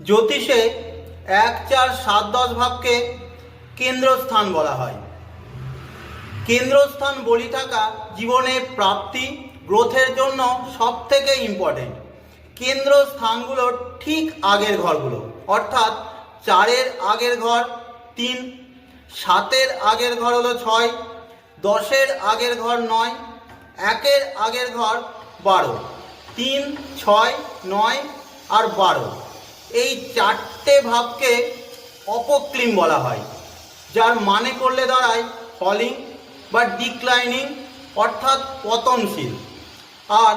জ্যোতিষে এক চার সাত দশ ভাবকে কেন্দ্রস্থান বলা হয়। কেন্দ্রস্থান বলি থাকা জীবনে প্রাপ্তি, গ্রোথের জন্য সব থেকে ইম্পর্টেন্ট কেন্দ্র স্থানগুলোর ঠিক আগের ঘরগুলো, অর্থাৎ চারের আগের ঘর তিন, সাতের আগের ঘর হলো ছয়, দশের আগের ঘর নয়, একের আগের ঘর বারো, তিন, ছয়, নয় আর বারো। এই চারটে ভাবকে অপক্লিম বলা হয়, যার মানে করলে দাঁড়ায় ফলিং বা ডিক্লাইনিং অর্থাৎ পতনশীল। আর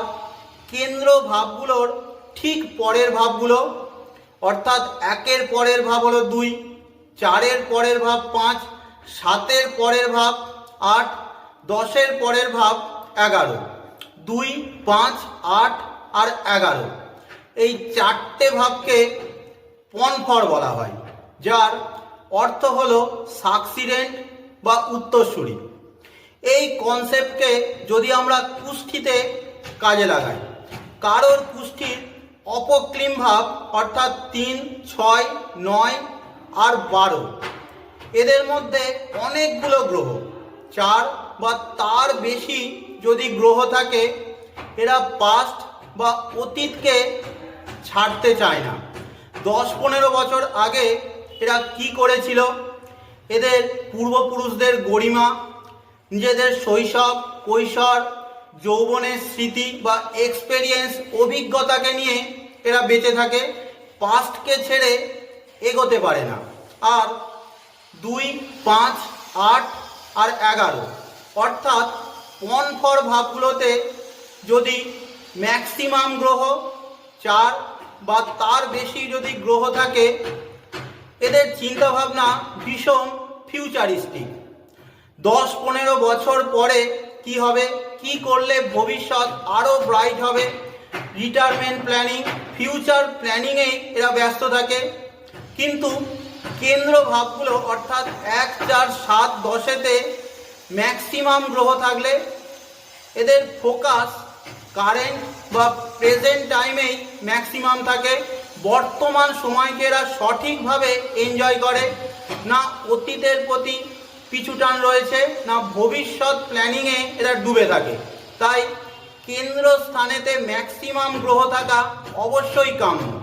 কেন্দ্র ভাবগুলোর ঠিক পরের ভাবগুলো, অর্থাৎ একের পরের ভাব হলো দুই, চারের পরের ভাব পাঁচ, সাতের পরের ভাব আট, দশের পরের ভাব এগারো। দুই, পাঁচ, আট আর এগারো। এই চারটে ভাবকে পনফর বলা হয়, যার অর্থ হল সাকসিডেন্ট বা উত্তরসূরি। এই কনসেপ্টকে যদি আমরা কুষ্ঠিতে কাজে লাগাই, কারোর কুষ্ঠির অপক্লিম ভাব অর্থাৎ তিন, ছয়, নয় আর বারো, এদের মধ্যে অনেকগুলো গ্রহ, চার বা তার বেশি যদি গ্রহ থাকে, এরা পাস্ট বা অতীতকে ছাড়তে চায় না। দশ পনেরো বছর আগে এরা কি করেছিল? এদের পূর্বপুরুষদের গরিমা, নিজেদের শৈশব, কৈশোর, যৌবনের স্মৃতি বা এক্সপেরিয়েন্স অভিজ্ঞতাকে নিয়ে এরা বেঁচে থাকে পাস্টকে ছেড়ে এগোতে পারে না। আর দুই, পাঁচ, আট আর এগারো, অর্থাৎ ওয়ান ফর ভাবগুলোতে যদি ম্যাক্সিমাম গ্রহ চার বা তার বেশি যদি গ্রহ থাকে, এদের চিন্তাভাবনা ভীষণ ফিউচারিস্টিক দশ পনেরো বছর পরে কি হবে, কি করলে ভবিষ্যৎ আরও ব্রাইট হবে রিটায়ারমেন্ট প্ল্যানিং ফিউচার প্ল্যানিংয়েই এরা ব্যস্ত থাকে। কিন্তু কেন্দ্র ভাবগুলো অর্থাৎ এক, চার, সাত, দশেতে ম্যাক্সিমাম গ্রহ থাকলে এদের ফোকাস কারেন্ট বা প্রেজেন্ট টাইমেই ম্যাক্সিমাম থাকে। বর্তমান সময়কে এরা সঠিকভাবে এনজয় করে। না অতীতের প্রতি পিছুটান রয়েছে, না ভবিষ্যৎ প্ল্যানিংয়ে এরা ডুবে থাকে। তাই কেন্দ্রস্থানেতে ম্যাক্সিমাম গ্রহ থাকা অবশ্যই কাম্য।